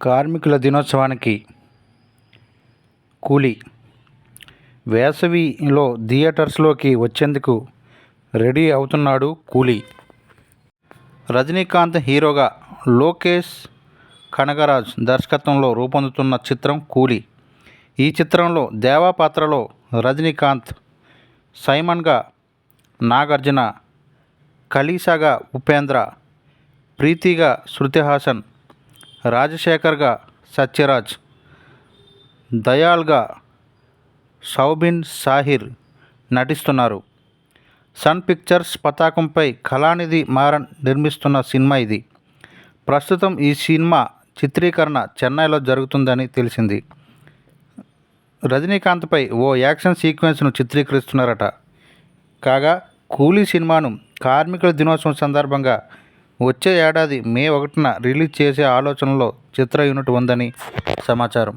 కార్మికుల దినోత్సవానికి కూలీ. వేసవిలో థియేటర్స్లోకి వచ్చేందుకు రెడీ అవుతున్నాడు కూలీ. రజనీకాంత్ హీరోగా లోకేష్ కనగరాజ్ దర్శకత్వంలో రూపొందుతున్న చిత్రం కూలీ. ఈ చిత్రంలో దేవా పాత్రలో రజనీకాంత్ సైమన్గా నాగార్జున కలీసాగా ఉపేంద్ర ప్రీతిగా శృతి హాసన్ రాజశేఖర్గా సత్యరాజ్ దయాల్గా సౌబిన్ సాహిర్ నటిస్తున్నారు. సన్ పిక్చర్స్ పతాకంపై కళానిధి మారన్ నిర్మిస్తున్న సినిమా ఇది. ప్రస్తుతం ఈ సినిమా చిత్రీకరణ చెన్నైలో జరుగుతుందని తెలిసింది. రజనీకాంత్పై ఓ యాక్షన్ సీక్వెన్స్ను చిత్రీకరిస్తున్నారట. కాగా కూలీ సినిమాను కార్మికుల దినోత్సవం సందర్భంగా వచ్చే ఏడాది మే ఒకటిన రిలీజ్ చేసే ఆలోచనలో చిత్ర యూనిట్ ఉందని సమాచారం.